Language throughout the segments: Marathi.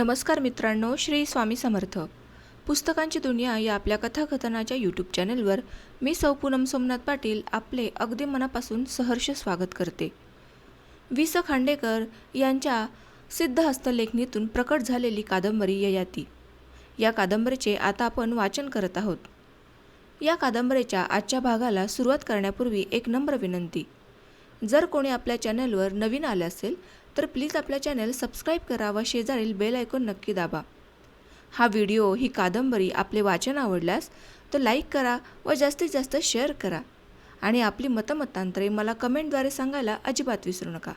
नमस्कार मित्रांनो श्री स्वामी समर्थ. पुस्तकांची दुनिया या आपल्या कथाकथनाच्या यूट्यूब चॅनलवर मी सौ पूनम सोमनाथ पाटील आपले अगदी मनापासून सहर्ष स्वागत करते. वि स खांडेकर यांच्या सिद्धहस्तलेखणीतून प्रकट झालेली कादंबरी ययाती. या कादंबरीचे आता आपण वाचन करत आहोत. या कादंबरीच्या आजच्या भागाला सुरुवात करण्यापूर्वी एक नम्र विनंती. जर कोणी आपल्या चॅनलवर नवीन आले असेल तर प्लीज आपल्या चॅनल सबस्क्राईब करा व शेजारील बेल ऐकून नक्की दाबा. हा व्हिडिओ ही कादंबरी आपले वाचन आवडल्यास तर लाईक करा व जास्तीत जास्त शेअर करा. आणि आपली मतमतांतरे मला कमेंटद्वारे सांगायला अजिबात विसरू नका.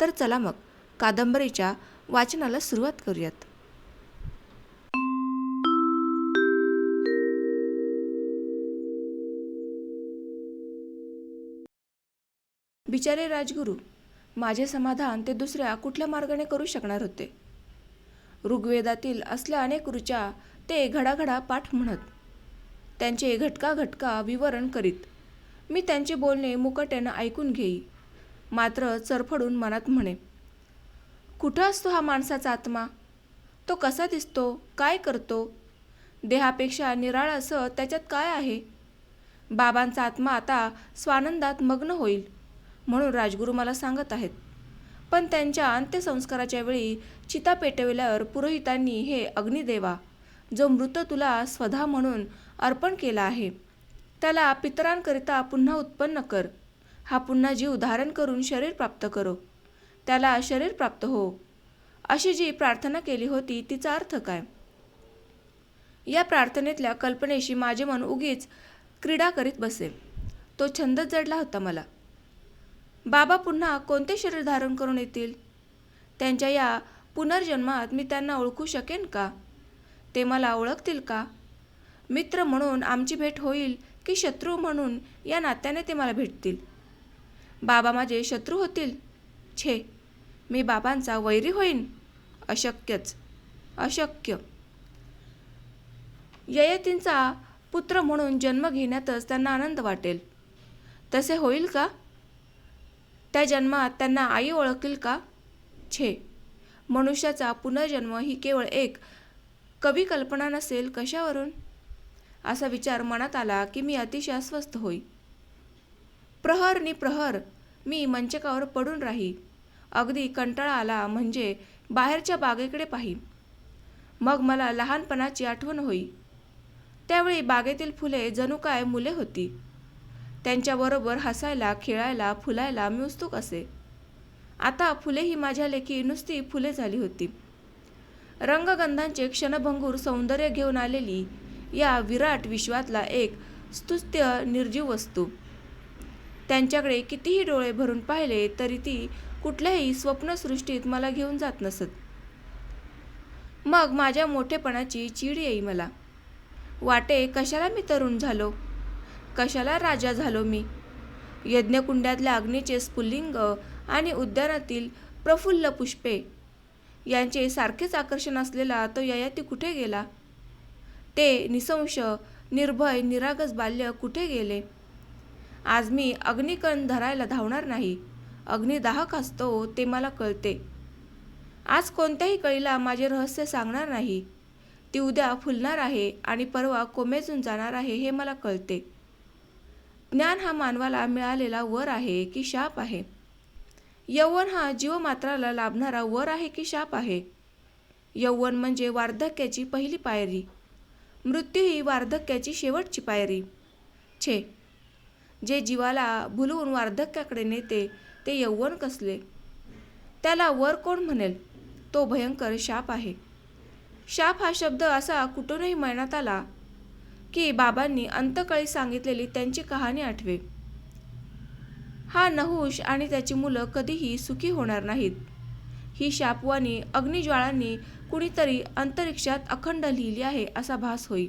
तर चला मग कादंबरीच्या वाचनाला सुरुवात करूयात. बिचारे राजगुरू माझे समाधान ते दुसऱ्या कुठल्या मार्गाने करू शकणार होते? ऋग्वेदातील असल्या अनेक ऋचा ते घडाघडा पाठ म्हणत त्यांचे घटका घटका विवरण करीत मी त्यांचे बोलणे मुकट्यानं ऐकून घेई मात्र चरफडून मनात म्हणे कुठं असतो हा माणसाचा आत्मा? तो कसा दिसतो? काय करतो? देहापेक्षा निराळा असं त्याच्यात काय आहे? बाबांचा आत्मा आता स्वानंदात मग्न होईल. म्हणून राजगुरू मला सांगत आहेत. पण त्यांच्या अंत्यसंस्काराच्या वेळी चिता पेटविल्यावर पुरोहितांनी हे अग्निदेवा जो मृत तुला स्वधा म्हणून अर्पण केला आहे त्याला पितरांकरिता पुन्हा उत्पन्न कर. हा पुन्हा जीव धारण करून शरीर प्राप्त करो. त्याला शरीर प्राप्त हो. अशी जी प्रार्थना केली होती तिचा अर्थ काय? या प्रार्थनेतल्या कल्पनेशी माझे मन उगीच क्रीडा करीत बसे. तो छंदच जडला होता मला. बाबा पुन्हा कोणते शरीर धारण करून येतील? त्यांच्या या पुनर्जन्मात मी त्यांना ओळखू शकेन का? ते मला ओळखतील का? मित्र म्हणून आमची भेट होईल की शत्रू म्हणून या नात्याने ते मला भेटतील? बाबा माझे शत्रू होतील? छे मी बाबांचा वैरी होईन? अशक्यच अशक्य. ययतींचा पुत्र म्हणून जन्म घेण्यातच त्यांना आनंद वाटेल. तसे होईल का? त्या जन्मात त्यांना आई ओळखतील का? छे. मनुष्याचा पुनर्जन्म ही केवळ एक कवी कल्पना नसेल कशावरून? असा विचार मनात आला की मी अतिशय अस्वस्थ होई. प्रहर नि प्रहर मी मंचकावर पडून राही. अगदी कंटाळा आला म्हणजे बाहेरच्या बागेकडे पाही. मग मला लहानपणाची आठवण होई. त्यावेळी बागेतील फुले जणू काय मुले होती. त्यांच्याबरोबर हसायला खेळायला फुलायला मी उत्सुक असे. आता फुले ही माझ्या लेखी नुसती फुले झाली होती. रंगगंधांचे क्षणभंगूर सौंदर्य घेऊन आलेली या विराट विश्वातला एक स्तुत्य निर्जीव वस्तू. त्यांच्याकडे कितीही डोळे भरून पाहिले तरी ती कुठल्याही स्वप्नसृष्टीत मला घेऊन जात नसत. मग माझ्या मोठेपणाची चीड येई मला. वाटे कशाला मी तरुण झालो? कशाला राजा झालो मी? यज्ञकुंडातल्या अग्नीचे स्फुल्लिंग आणि उद्यानातील प्रफुल्ल पुष्पे यांचे सारखेच आकर्षण असलेला तो ययाती कुठे गेला? ते निसंश निर्भय निरागस बाल्य कुठे गेले? आज मी अग्निकण धरायला धावणार नाही. अग्निदाहक असतो ते मला कळते. आज कोणत्याही कळीला माझे रहस्य सांगणार नाही. ती उद्या फुलणार आहे आणि परवा कोमेजून जाणार आहे हे मला कळते. ज्ञान हा मानवाला मिळालेला वर आहे की शाप आहे? यौवन हा जीवमात्राला लाभणारा वर आहे की शाप आहे? यौवन म्हणजे वार्धक्याची पहिली पायरी. मृत्यू ही वार्धक्याची शेवटची पायरी. छे. जे जीवाला भुलवून वार्धक्याकडे नेते ते यौवन कसले? त्याला वर कोण म्हणेल? तो भयंकर शाप आहे. शाप हा शब्द असा कुठूनही म्हणण्यात आला की बाबांनी अंतकळी सांगितलेली त्यांची कहाणी आठवे. हा नहुष आणि त्याची मुलं कधीही सुखी होणार नाहीत. ही शापवानी अग्निज्वाळांनी कुणीतरी अंतरिक्षात अखंड लिहिली आहे असा भास होई.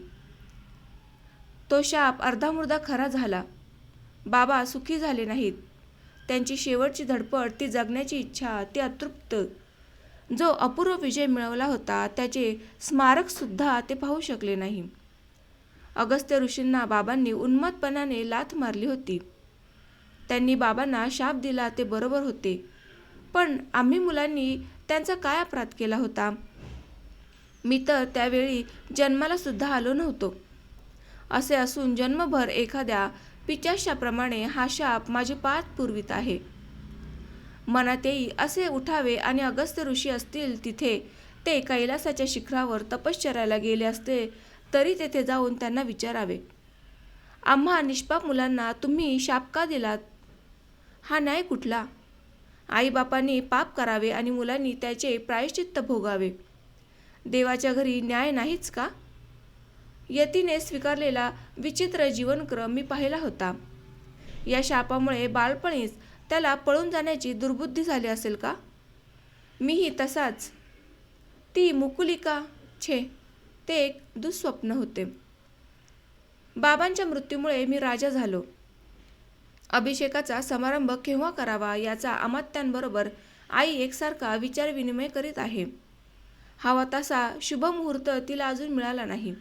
तो शाप अर्धामुर्धा खरा झाला. बाबा सुखी झाले नाहीत. त्यांची शेवटची धडपड ती जगण्याची इच्छा ती अतृप्त. जो अपूर्व विजय मिळवला होता त्याचे स्मारकसुद्धा ते पाहू शकले नाही. अगस्त्य ऋषींना बाबांनी उन्मतपणाने लाथ मारली होती. त्यांनी बाबांना शाप दिला ते बरोबर होते. पण आम्ही मुलांनी त्यांचा काय अपराध केला होता? मी तर त्यावेळी जन्माला सुद्धा आलो नव्हतो. असे असून जन्मभर एखाद्या पिचाशाप्रमाणे हा शाप माझी पाच पुरवित आहे. मनात येई असे उठावे आणि अगस्त्य ऋषी असतील तिथे ते कैलासाच्या शिखरावर तपश्चर्याला गेले असते तरी तेथे जाऊन त्यांना विचारावे. आम्हा निष्पाप मुलांना तुम्ही शाप का दिलात? हा न्याय कुठला? आईबापांनी पाप करावे आणि मुलांनी त्याचे प्रायश्चित्त भोगावे. देवाच्या घरी न्याय नाहीच का? यतीने स्वीकारलेला विचित्र जीवनक्रम मी पाहिला होता. या शापामुळे बालपणीच त्याला पळून जाण्याची दुर्बुद्धी झाली असेल का? मीही तसाच. ती मुकुलिका? छे. ते एक दुःस्वप्न होते. बाबांच्या मृत्यूमुळे मी राजा झालो. अभिषेकाचा समारंभ केव्हा करावा याचा अमात्यांबरोबर आई एकसारखा विचारविनिमय करीत आहे. हवा तसा शुभ मुहूर्त तिला अजून मिळाला नाही.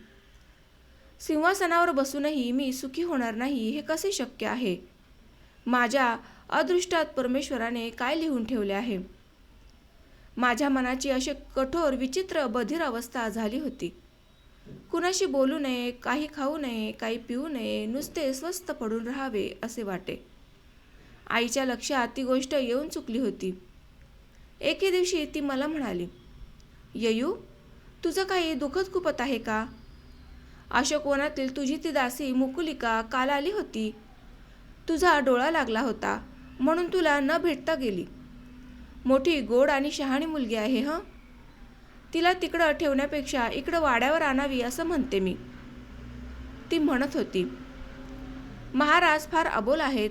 सिंहासनावर बसूनही मी सुखी होणार नाही हे कसे शक्य आहे? माझ्या अदृष्टात परमेश्वराने काय लिहून ठेवले आहे? माझ्या मनाची अशी कठोर विचित्र बधीर अवस्था झाली होती. कुणाशी बोलू नये काही खाऊ नये काही पिऊ नये नुसते स्वस्थ पडून राहावे असे वाटे. आईच्या लक्षात ती गोष्ट येऊन चुकली होती. एके दिवशी ती मला म्हणाली ययू तुझं काही दुखत खुपत आहे का? अशोकवनातील तुझी ती दासी मुकुलिका काल आली होती. तुझा डोळा लागला होता म्हणून तुला न भेटता गेली. मोठी गोड आणि शहाणी मुलगी आहे हं? तिला तिकडं ठेवण्यापेक्षा इकडं वाड्यावर आणावी असं म्हणते मी. ती म्हणत होती महाराज फार अबोल आहेत.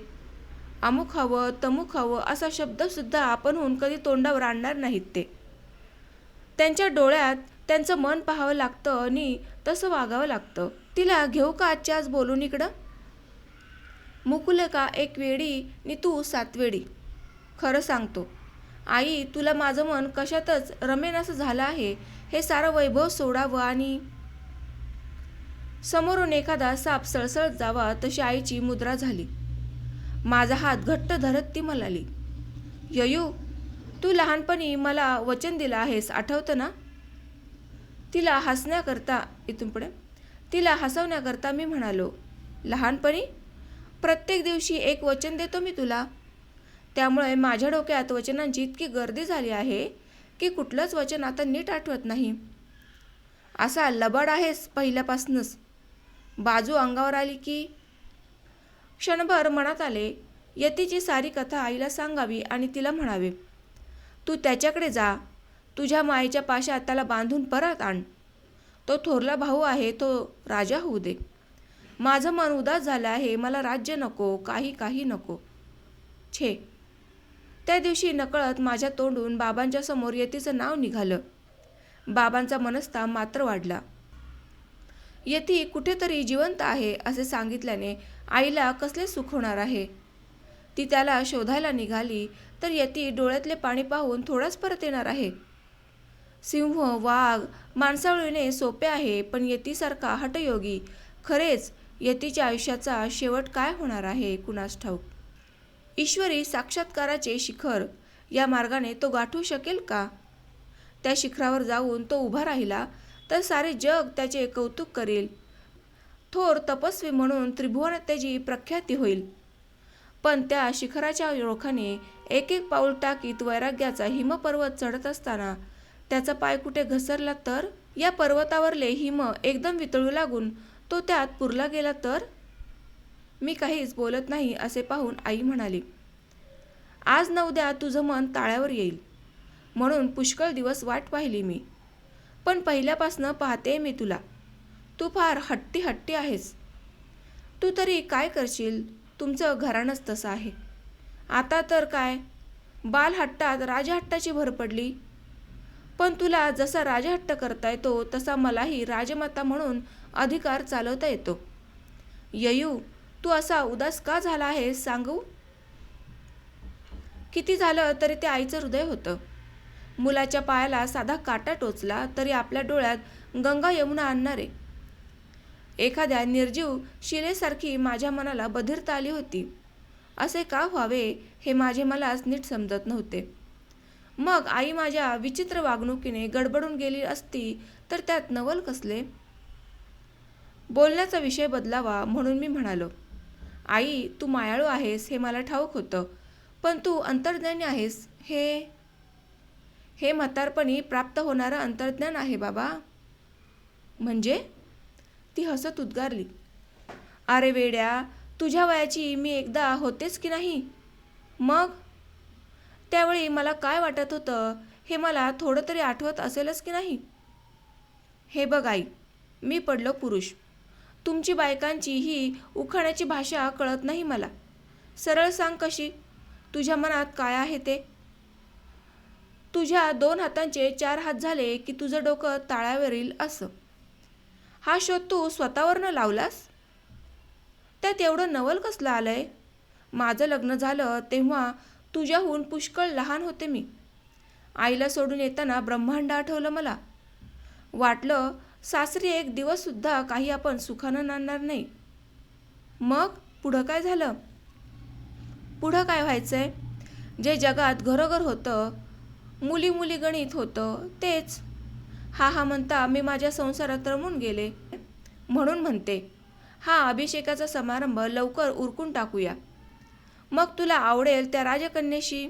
अमुक हवं तमुक हवं असा शब्दसुद्धा आपणहून कधी तोंडावर आणणार नाहीत ते. त्यांच्या डोळ्यात त्यांचं मन पाहावं लागतं आणि तसं वागावं लागतं. तिला घेऊ का आजच्या आज बोलून इकडं? मुकुल का एक वेडी नि तू सातवेडी? खरं सांगतो. आई तुला माझं मन कशातच रमेन असं झालं आहे? हे सारं वैभव सोडावं आणि समोरून एखादा साप सळसळत जावा तशी आईची मुद्रा झाली. माझा हात घट्ट धरत ती म्हणाली ययू तू लहानपणी मला वचन दिलं आहेस आठवतं ना? तिला हसण्याकरता इथून पुढे तिला हसवण्याकरता मी म्हणालो लहानपणी? प्रत्येक दिवशी एक वचन देतो मी तुला. त्यामुळे माझ्या डोक्यात वचनांची इतकी गर्दी झाली आहे की कुठलंच वचन आता नीट आठवत नाही. असा लबाड आहेस पहिल्यापासूनच. बाजू अंगावर आली की क्षणभर मनात आले यतीची सारी कथा आईला सांगावी आणि तिला म्हणावे तू त्याच्याकडे जा तुझ्या मायेच्या पाशात त्याला बांधून परत आण. तो थोरला भाऊ आहे तो राजा होऊ दे. माझं मन उदास झालं आहे मला राज्य नको काही काही नको. छे त्या दिवशी नकळत माझ्या तोंडून बाबांच्या समोर यतीचं नाव निघालं. बाबांचा मनस्ताप मात्र वाढला. यती कुठेतरी जिवंत आहे असे सांगितल्याने आईला कसले सुख होणार आहे? ती त्याला शोधायला निघाली तर यती डोळ्यातले पाणी पाहून थोडाच परत येणार आहे. सिंह वाघ माणसावळीने सोपे आहे पण यतीसारखा हटयोगी खरेच यतीच्या आयुष्याचा शेवट काय होणार आहे कुणास ठाऊक? ईश्वरी साक्षात्काराचे शिखर. या मार्गाने तो गाठू शकेल का? त्या शिखरावर जाऊन तो उभा राहिला तर सारे जग त्याचे कौतुक करेल. थोर तपस्वी म्हणून त्रिभुवन त्याची प्रख्याती होईल. पण त्या शिखराच्या ओळखाने एक एक पाऊल टाकीत वैराग्याचा हिमपर्वत चढत असताना त्याचा पाय कुठे घसरला तर? या पर्वतावरले हिम एकदम वितळू लागून तो त्यात पुरला गेला तर? मी काहीच बोलत नाही असे पाहून आई म्हणाली. आज न उद्या तुझं मन ताळ्यावर येईल म्हणून पुष्कळ दिवस वाट पाहिली मी. पण पहिल्यापासनं पाहते मी तुला. तू फार हट्टी हट्टी आहेस. तू तरी काय करशील? तुमचं घराणंच तसं आहे. आता तर काय? बालहट्टात राजहट्टाची भर पडली. पण तुला जसा राजहट्ट करता येतो तसा मलाही राजमाता म्हणून अधिकार चालवता येतो. ययू तू असा उदास का झाला आहेस सांगू? किती झालं तरी ते आईचं हृदय होतं. मुलाच्या पायाला साधा काटा टोचला तरी आपल्या डोळ्यात गंगा यमुना आणणारे. एखाद्या निर्जीव शिलेसारखी माझ्या मनाला बधिरता आली होती. असे का व्हावे हे माझे मलाच नीट समजत नव्हते. मग आई माझ्या विचित्र वागणुकीने गडबडून गेली असती तर त्यात नवल कसले? बोलण्याचा विषय बदलावा म्हणून मी म्हणालो. आई तू मायाळू आहेस हे मला ठाऊक होतं. पण तू अंतर्ज्ञानी आहेस हे हे म्हातारपणी प्राप्त होणारं अंतर्ज्ञान आहे बाबा. म्हणजे? ती हसत उद्गारली. अरे वेड्या तुझ्या वयाची मी एकदा होतेच की नाही? मग? त्यावेळी मला काय वाटत होतं? हे मला थोडं तरी आठवत असेलच की नाही? हे बघ आई मी पडलो पुरुष. तुमची बायकांची ही उखाण्याची भाषा कळत नाही मला. सरळ सांग कशी? तुझ्या मनात काय आहे ते? तुझ्या दोन हातांचे चार हात झाले की तुझं डोकं ताळ्यावरील असं. हा शोध तू स्वतःवरनं लावलास? त्यात एवढं नवल कसलं आलंय? माझं लग्न झालं तेव्हा तुझ्याहून पुष्कळ लहान होते मी. आईला सोडून येताना ब्रह्मांड आठवलं मला. वाटलं सासरी एक दिवससुद्धा काही आपण सुखानं नांदणार नाही. मग पुढं काय झालं? पुढं काय व्हायचंय? जे जगात घरोघर होतं मुली मुली गणित होतं तेच. हा हा म्हणता मी माझ्या संसारात रमून गेले. म्हणून म्हणते हा अभिषेकाचा समारंभ लवकर उरकून टाकूया. मग तुला आवडेल त्या राजकन्येशी?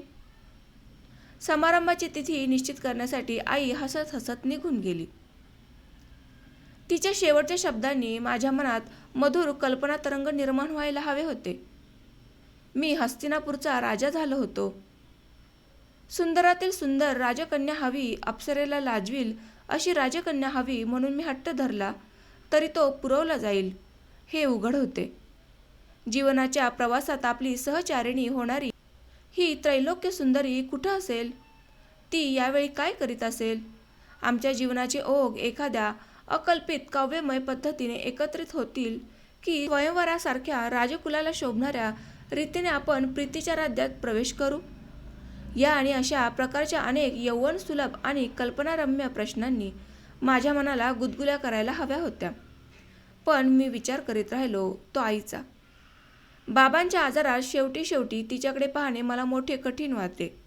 समारंभाची तिथी निश्चित करण्यासाठी आई हसत हसत निघून गेली. तिच्या शेवटच्या शब्दांनी माझ्या मनात मधुर कल्पना तरंग निर्माण व्हायला हवे होते. मी हस्तिनापूरचा राजा झालो होतो. सुंदरातील सुंदर राजकन्या हवी अप्सरेला लाजवील अशी राजकन्या हवी म्हणून मी हट्ट धरला तरी तो पुरवला जाईल हे उघड होते. जीवनाच्या प्रवासात आपली सहचारिणी होणारी ही त्रैलोक्य सुंदरी कुठं असेल? ती यावेळी काय करीत असेल? आमच्या जीवनाचे ओघ एखाद्या अकल्पित काव्यमय पद्धतीने एकत्रित होतील की स्वयंवरासारख्या राजकुलाला शोभणाऱ्या रीतीने आपण प्रीतीच्या राज्यात प्रवेश करू? या आणि अशा प्रकारच्या अनेक यौवन सुलभ आणि कल्पनारम्य प्रश्नांनी माझ्या मनाला गुदगुल्या करायला हव्या होत्या. पण मी विचार करीत राहिलो तो आईचा. बाबांच्या आजारात शेवटी शेवटी तिच्याकडे पाहणे मला मोठे कठीण वाटते.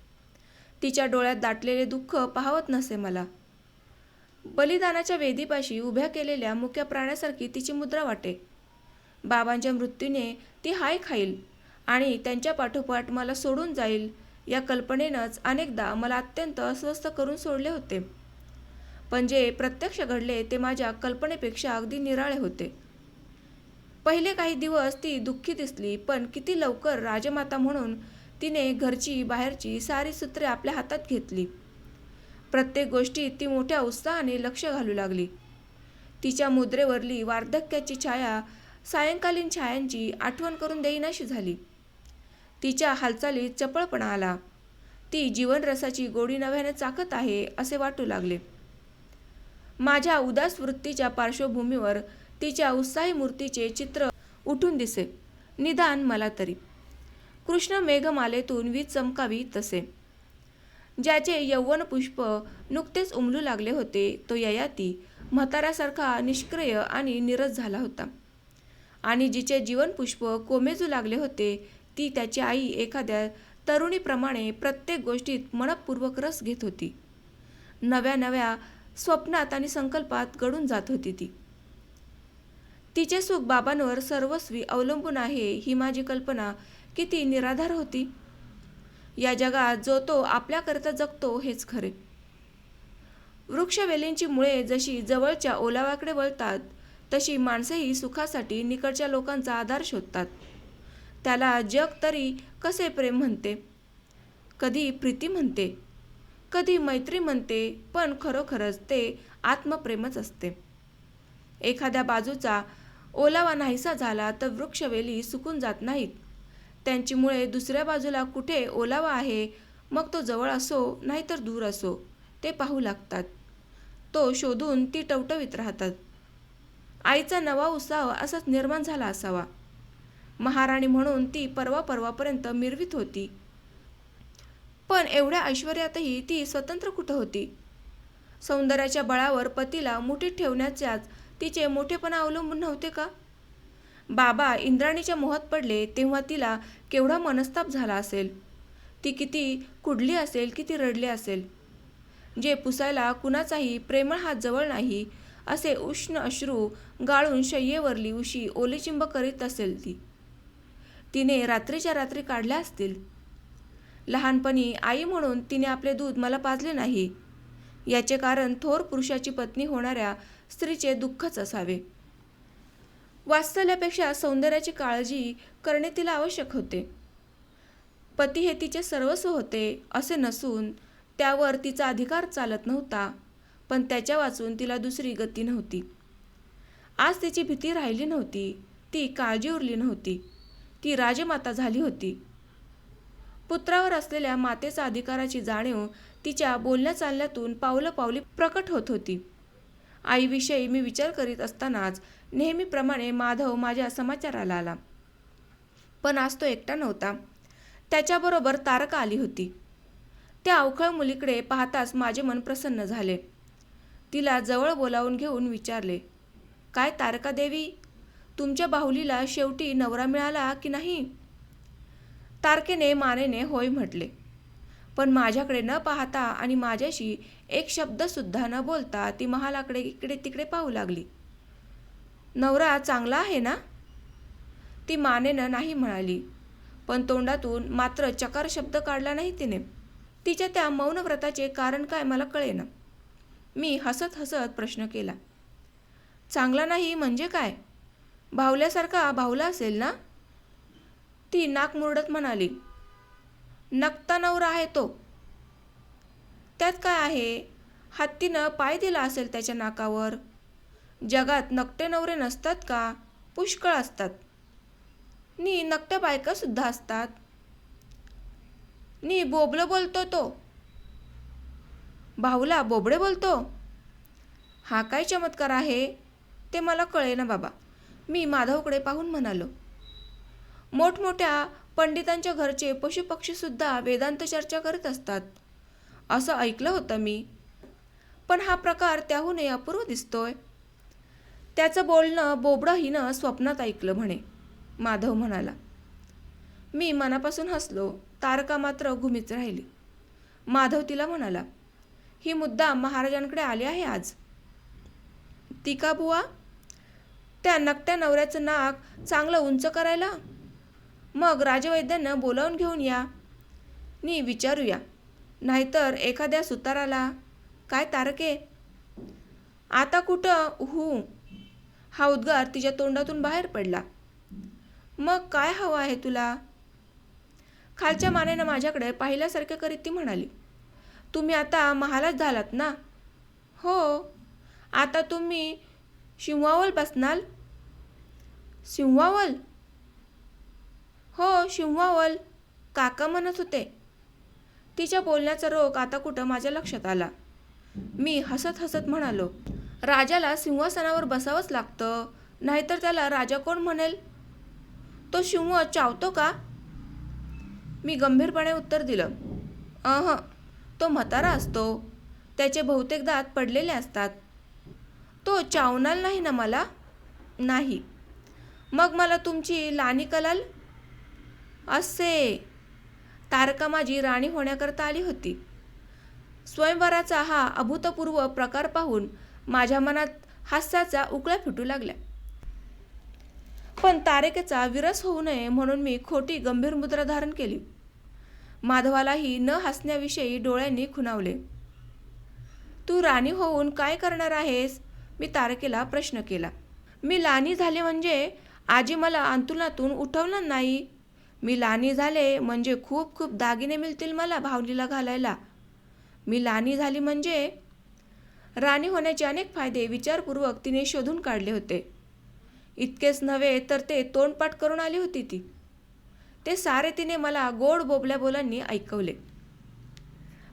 तिच्या डोळ्यात दाटलेले दुःख पाहवत नसे मला. बलिदानाच्या वेदीपाशी उभ्या केलेल्या मुक्या प्राण्यासारखी तिची मुद्रा वाटे. बाबांच्या मृत्यूने ती हाय खाईल आणि त्यांच्या पाठोपाठ मला सोडून जाईल या कल्पनेनंच अनेकदा मला अत्यंत अस्वस्थ करून सोडले होते. पण जे प्रत्यक्ष घडले ते माझ्या कल्पनेपेक्षा अगदी निराळे होते. पहिले काही दिवस ती दुःखी दिसली पण किती लवकर राजमाता म्हणून तिने घरची बाहेरची सारी सूत्रे आपल्या हातात घेतली. प्रत्येक गोष्टीत ती मोठ्या उत्साहाने लक्ष घालू लागली. तिच्या मुद्रेवरली वार्धक्याची छाया सायंकालीन छायांची आठवण करून देईनाशी झाली. तिच्या हालचालीत चपळपणा आला. ती जीवनरसाची गोडी नव्याने चाकत आहे असे वाटू लागले. माझ्या उदास वृत्तीच्या पार्श्वभूमीवर तिच्या उत्साही मूर्तीचे चित्र उठून दिसे. निदान मला तरी. कृष्ण मेघमालेतून वीज चमकावी तसे. ज्याचे यौवन पुष्प नुकतेच उमलू लागले होते तो ययाती म्हाताऱ्यासारखा निष्क्रिय आणि निरस झाला होता. आणि जिचे जीवनपुष्प कोमेजू लागले होते ती त्याची आई एखाद्या तरुणीप्रमाणे प्रत्येक गोष्टीत मनपूर्वक रस घेत होती. नव्या नव्या स्वप्नात आणि संकल्पात गडून जात होती ती. तिचे सुख बाबांवर सर्वस्वी अवलंबून आहे ही माझी कल्पना किती निराधार होती. या जगात जो तो आपल्याकरता जगतो हेच खरे. वृक्षवेलींची मुळे जशी जवळच्या ओलावाकडे वळतात तशी माणसेही सुखासाठी निकडच्या लोकांचा आधार शोधतात. त्याला जग तरी कसे प्रेम म्हणते? कधी प्रीती म्हणते? कधी मैत्री म्हणते? पण खरोखरच ते आत्मप्रेमच असते. एखाद्या बाजूचा ओलावा नाहीसा झाला तर वृक्षवेली सुकून जात नाहीत. त्यांची मुळे दुसऱ्या बाजूला कुठे ओलावा आहे मग तो जवळ असो नाहीतर दूर असो ते पाहू लागतात. तो शोधून ती टवटवीत राहतात. आईचा नवा उत्साह असाच निर्माण झाला असावा. महाराणी म्हणून ती परवा परवापर्यंत मिरवीत होती. पण एवढ्या ऐश्वर्यातही ती स्वतंत्र कुठं होती? सौंदर्याच्या बळावर पतीला मुठीत ठेवण्याच्याच तिचे मोठेपणा अवलंबून नव्हते का? बाबा इंद्राणीच्या मोहात पडले तेव्हा तिला केवढा मनस्ताप झाला असेल. ती किती कुडली असेल किती रडली असेल. जे पुसायला कुणाचाही प्रेमळ हात जवळ नाही असे उष्ण अश्रू गाळून शय्येवरली उशी ओलीचिंब करीत असेल ती. तिने रात्रीच्या रात्री काढल्या असतील. लहानपणी आई म्हणून तिने आपले दूध मला पाजले नाही. याचे कारण थोर पुरुषाची पत्नी होणाऱ्या स्त्रीचे दुःखच असावे. वास्तव्यापेक्षा सौंदर्याची काळजी करणे तिला आवश्यक होते. पती हे तिचे सर्वस्व होते असे नसून त्यावर तिचा अधिकार चालत नव्हता पण त्याच्या वाचून तिला दुसरी गती नव्हती. आज तिची भीती राहिली नव्हती ती काळजी उरली नव्हती ती राजमाता झाली होती. पुत्रावर असलेल्या मातेचा अधिकाराची जाणीव तिच्या बोलण्या चालण्यातून पावलं पावली प्रकट होत होती. आईविषयी मी विचार करीत असतानाच नेहमीप्रमाणे माधव माझ्या समाचाराला आला. पण आज तो एकटा नव्हता. त्याच्याबरोबर तारका आली होती. त्या अवखळ मुलीकडे पाहताच माझे मन प्रसन्न झाले. तिला जवळ बोलावून घेऊन विचारले काय तारका देवी? तुमच्या बाहुलीला शेवटी नवरा मिळाला की नाही? तारकेने मानेने होय म्हटले. पण माझ्याकडे न पाहता आणि माझ्याशी एक शब्दसुद्धा न बोलता ती महालाकडे इकडे तिकडे पाहू लागली. नवरा चांगला आहे ना? ती मानेनं नाही म्हणाली पण तोंडातून मात्र चकार शब्द काढला नाही तिने. तिच्या त्या मौनव्रताचे कारण काय मला कळेना. मी हसत हसत प्रश्न केला चांगला नाही म्हणजे काय? भावल्यासारखा भावला असेल ना? ती नाक मुरडत म्हणाली नकता नवरा आहे तो. त्यात काय आहे? हत्तीनं पाय दिला असेल त्याच्या नाकावर. जगात नकटे नवरे नसतात का? पुष्कळ असतात. नी नकट्या बायकासुद्धा असतात. नी बोबलं बोलतो तो. भाऊला बोबडे बोलतो. हा काय चमत्कार आहे? ते मला कळे ना बाबा. मी माधवकडे पाहून म्हणालो. मोठमोठ्या पंडितांच्या घरचे पशुपक्षीसुद्धा वेदांत चर्चा करीत असतात. असं ऐकलं होतं मी. पण हा प्रकार त्याहूनही अपूर्व दिसतोय. त्याचं बोलणं बोबडं हिनं स्वप्नात ऐकलं म्हणे माधव म्हणाला. मी मनापासून हसलो तारका मात्र घुमीच राहिली. माधव तिला म्हणाला ही मुद्दा महाराजांकडे आली आहे आज. ती का बुवा? त्या नकट्या नवऱ्याचं नाक चांगलं उंच करायला मग राजवैद्यांना बोलावून घेऊन या. नी विचारूया. नाहीतर एखाद्या सुताराला काय तारके? आता कुठं? हू. हा उद्गार तिच्या तोंडातून बाहेर पडला. मग काय हवं आहे तुला? खालच्या मानेनं माझ्याकडे पाहिल्यासारखं करीत ती म्हणाली तुम्ही आता महालाच झालात ना? हो. आता तुम्ही शिंवावल बसणार? शिंवावल? हो शिमवावल काका म्हणत होते. तिच्या बोलण्याचा रोग आता कुठं माझ्या लक्षात आला. मी हसत हसत म्हणालो राजाला सिंहासनावर बसावंच लागतं नाहीतर त्याला राजा कोण म्हणेल? तो शिंह चावतो का? मी गंभीरपणे उत्तर दिलं अह तो म्हातारा असतो. त्याचे बहुतेक दात पडलेले असतात. तो चावणार नाही ना मला? नाही. मग मला तुमची लाणी कलाल? असे. तारका माझी राणी होण्याकरता आली होती. स्वयंवराचा हा अभूतपूर्व प्रकार पाहून माझ्या मनात हास्याचा उकळ्या फुटू लागल्या. पण तारकेचा विरस होऊ नये म्हणून मी खोटी गंभीर मुद्रा धारण केली. माधवालाही न हसण्याविषयी डोळ्यांनी खुणावले. तू राणी होऊन काय करणार आहेस? मी तारकेला प्रश्न केला. मी लानी झाले म्हणजे आजी मला अंतुलनातून उठवणार नाही? मी लानी झाले म्हणजे खूप खूप दागिने मिळतील मला भावलीला घालायला. मी लानी झाली म्हणजे राणी होण्याचे अनेक फायदे विचारपूर्वक तिने शोधून काढले होते. इतकेच नव्हे तर ते तोंडपाठ करून आली होती ती. ते सारे तिने मला गोड बोबल्या बोलांनी ऐकवले.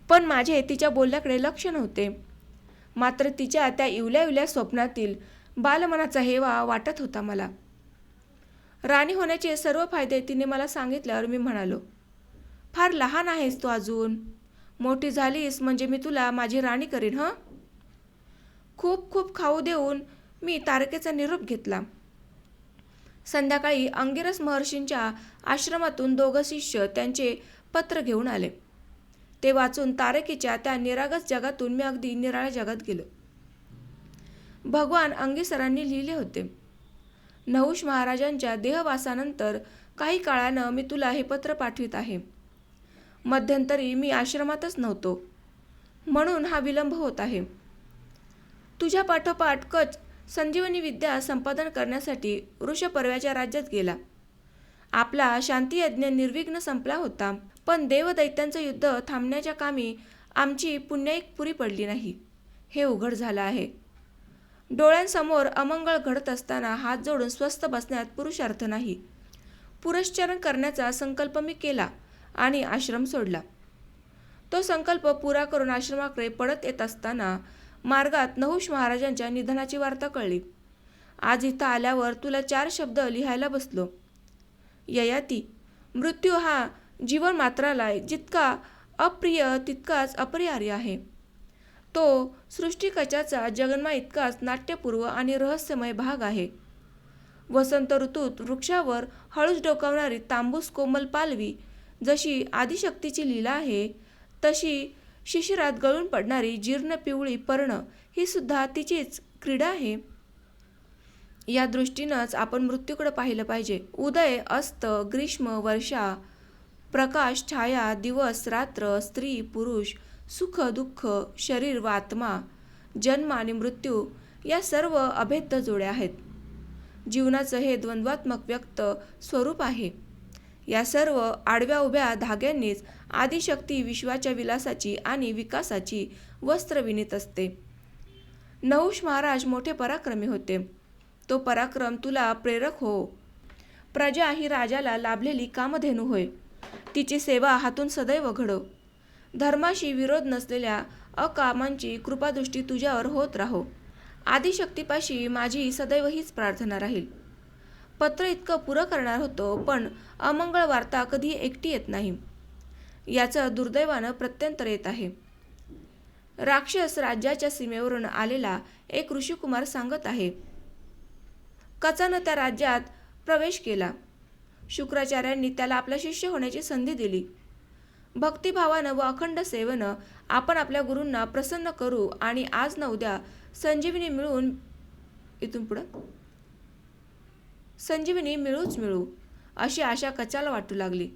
पण माझे तिच्या बोलण्याकडे लक्ष नव्हते. मात्र तिच्या त्या इवल्या इवल्या स्वप्नातील बालमनाचा हेवा वाटत होता मला. राणी होण्याचे सर्व फायदे तिने मला सांगितल्यावर मी म्हणालो फार लहान आहेस तू अजून. मोठी झालीस म्हणजे मी तुला माझी राणी करीन हं? खूप खूप खाऊ देऊन मी तारकेचा निरोप घेतला. संध्याकाळी अंगिरस महर्षींच्या आश्रमातून दोघं शिष्य त्यांचे पत्र घेऊन आले. ते वाचून तारकेच्या त्या निरागस जगातून मी अगदी निराळ्या जगात गेलो. भगवान अंगीसरांनी लिहिले होते. नहुष महाराजांच्या देहवासानंतर काही काळानं मी तुला हे पत्र पाठवित आहे. मध्यंतरी मी आश्रमातच नव्हतो. म्हणून हा विलंब होत आहे. तुझ्या पाठोपाठ कच संजीवनी विद्या संपादन करण्यासाठी ऋषपर्व्याच्या राज्यात गेला. आपला शांतीयज्ञ निर्विघ्न संपला होता पण देवदैत्यांचं युद्ध थांबण्याच्या कामी आमची पुण्याईक पुरी पडली नाही. हे उघड झालं आहे. डोळ्यांसमोर अमंगळ घडत असताना हात जोडून स्वस्थ बसण्यात पुरुषार्थ नाही. पुरश्चरण करण्याचा संकल्प मी केला आणि आश्रम सोडला. तो संकल्प पुरा करून आश्रमाकडे पडत येत असताना मार्गात नहुष महाराजांच्या निधनाची वार्ता कळली. आज इथं आल्यावर तुला चार शब्द लिहायला बसलो. ययाती मृत्यू हा जीवन मात्राला जितका अप्रिय तितकाच अपरिहार्य आहे. तो सृष्टिकचाचा जगन्मा इतकाच नाट्यपूर्व आणि रहस्यमय भाग आहे. वसंत ऋतूत वृक्षावर हळूच डोकावणारी तांबूस कोमल पालवी जशी आदिशक्तीची लीला आहे तशी शिशिरात गळून पडणारी जीर्ण पिवळी पर्ण ही सुद्धा तिचीच क्रीडा आहे. या दृष्टीनंच आपण मृत्यूकडे पाहिलं पाहिजे. उदय अस्त ग्रीष्म वर्षा प्रकाश छाया दिवस रात्र स्त्री पुरुष सुख दुःख शरीर व आत्मा जन्म आणि मृत्यू या सर्व अभेद्य जोड्या आहेत. जीवनाचं हे द्वंद्वात्मक व्यक्त स्वरूप आहे. या सर्व आडव्या उभ्या धाग्यांनीच आदिशक्ती विश्वाच्या विलासाची आणि विकासाची वस्त्र विणीत असते. नहुष महाराज मोठे पराक्रमी होते. तो पराक्रम तुला प्रेरक हो. प्रजा ही राजाला लाभलेली कामधेनू होय. तिची सेवा हातून सदैव घडव धर्माशी विरोध नसलेल्या अकामांची कृपादृष्टी तुझ्यावर होत राहो. आदिशक्तीपाशी माझी सदैव हीच प्रार्थना राहील. पत्र इतकं पुरं करणार होतो पण अमंगळ वार्ता कधी एकटी येत नाही. याचं दुर्दैवानं प्रत्यंतर येत आहे. राक्षस राज्याच्या सीमेवरून आलेला एक ऋषिकुमार सांगत आहे. कचानं त्या राज्यात प्रवेश केला. शुक्राचार्यांनी त्याला आपला शिष्य होण्याची संधी दिली. भक्तिभावानं व अखंड सेवनं आपण आपल्या गुरूंना प्रसन्न करू आणि आज न उद्या संजीवनी मिळून इथून पुढं? संजीवनी मिळूच मिळू अशी आशा कचाला वाटू लागली.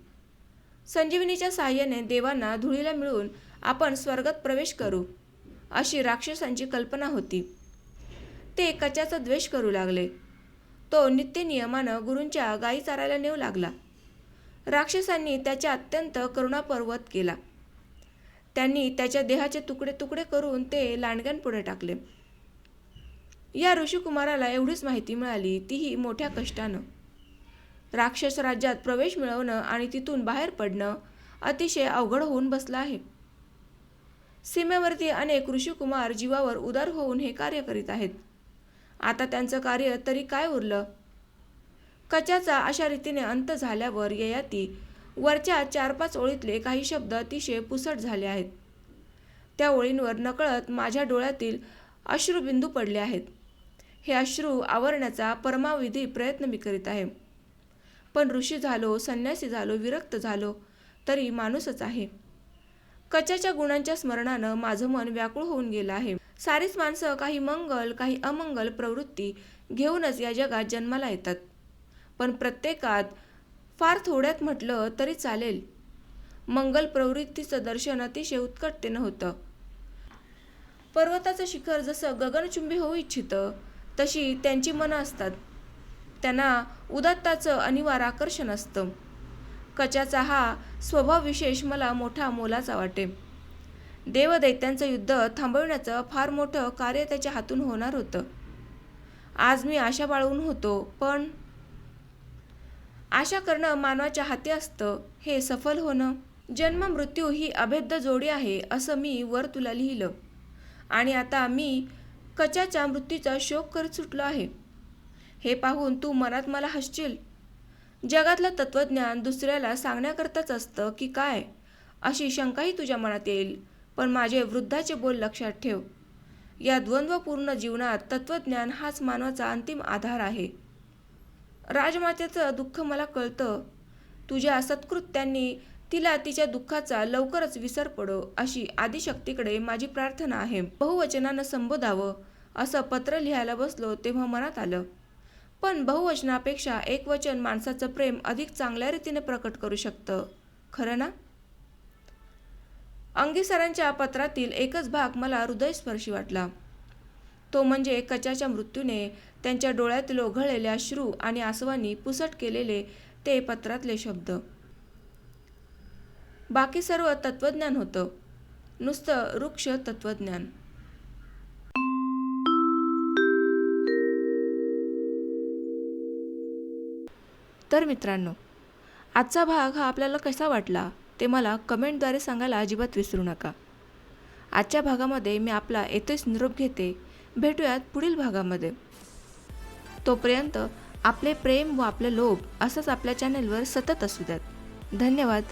संजीवनीच्या सहाय्याने देवांना धुळीला मिळून आपण स्वर्गात प्रवेश करू अशी राक्षसांची कल्पना होती. ते कचाचा द्वेष करू लागले. तो नित्य नियमानं गुरूंच्या गायी चारायला नेऊ लागला. राक्षसांनी त्याच्या अत्यंत करुणापर्वत केला. त्यांनी त्याच्या देहाचे तुकडे तुकडे करून ते लांडग्यांपुढे टाकले. या ऋषिकुमाराला एवढीच माहिती मिळाली तीही मोठ्या कष्टानं. राक्षस राज्यात प्रवेश मिळवणं आणि तिथून बाहेर पडणं अतिशय अवघड होऊन बसलं आहे. सीमेवरती अनेक ऋषिकुमार जीवावर उदार होऊन हे कार्य करीत आहेत. आता त्यांचं कार्य तरी काय उरलं? कचाचा अशा रीतीने अंत झाल्यावर ययाती वरच्या चार पाच ओळीतले काही शब्द अतिशय पुसट झाले आहेत. त्या ओळींवर नकळत माझ्या डोळ्यातील अश्रुबिंदू पडले आहेत. हे अश्रू आवरण्याचा परमाविधी प्रयत्न मी करीत आहे. पण ऋषी झालो संन्यासी झालो विरक्त झालो तरी माणूसच आहे. कचाच्या गुणांच्या स्मरणानं माझं मन व्याकुळ होऊन गेलं आहे. सारीच माणसं काही मंगल काही अमंगल प्रवृत्ती घेऊनच या जगात जन्माला येतात. पण प्रत्येकात फार थोड्यात म्हटलं तरी चालेल. मंगल प्रवृत्तीचं दर्शन अतिशय उत्कटतेनं होतं. पर्वताचं शिखर जसं गगनचुंबी होऊ इच्छितं तशी त्यांची मनं असतात. त्यांना उदात्ताचं अनिवार्य आकर्षण असतं. कचाचा हा स्वभाव विशेष मला मोठा मोलाचा वाटे देवदैत्यांचं युद्ध थांबवण्याचं फार मोठं कार्य त्याच्या हातून होणार होतं. आज मी आशा बाळवून होतो पण आशा करणं मानवाच्या हाती असतं. हे सफल होणं. जन्म मृत्यू ही अभेद्य जोडी आहे असं मी वर तुला लिहिलं. आणि आता मी कचाच्या मृत्यूचा शोक करत सुटलो आहे. हे पाहून तू मनात मला हसशील. जगातलं तत्त्वज्ञान दुसऱ्याला सांगण्याकरताच असतं की काय? अशी शंकाही तुझ्या मनात येईल. पण माझे वृद्धाचे बोल लक्षात ठेव. या द्वंद्वपूर्ण जीवनात तत्त्वज्ञान हाच मानवाचा अंतिम आधार आहे. राजमातेचं दुःख मला कळतं. तुझ्या सत्कृत्यांनी तिला तिच्या दुःखाचा लवकरच विसर पडो अशी आदिशक्तीकडे माझी प्रार्थना आहे. बहुवचनानं संबोधावं असं पत्र लिहायला बसलो तेव्हा मनात आलं. पण बहुवचनापेक्षा एकवचन माणसाचं प्रेम अधिक चांगल्या रीतीने प्रकट करू शकतं. खरं ना? अंगीसरांच्या पत्रातील एकच भाग मला हृदयस्पर्शी वाटला. तो म्हणजे कचाच्या मृत्यूने त्यांच्या डोळ्यातील ओघळलेल्या अश्रू आणि आसवांनी पुसट केलेले ते पत्रातले शब्द. बाकी सर्व तत्वज्ञान होतं. नुसतं वृक्ष तत्वज्ञान तर मित्रांनो आजचा भाग हा आपल्याला कसा वाटला ते मला कमेंटद्वारे सांगायला अजिबात विसरू नका. आजच्या भागामध्ये मी आपला येथेच निरोप घेते. भेटूयात पुढील भागामध्ये. तोपर्यंत आपले प्रेम व आपले लोभ असंच आपल्या चॅनेलवर सतत असू द्यात धन्यवाद.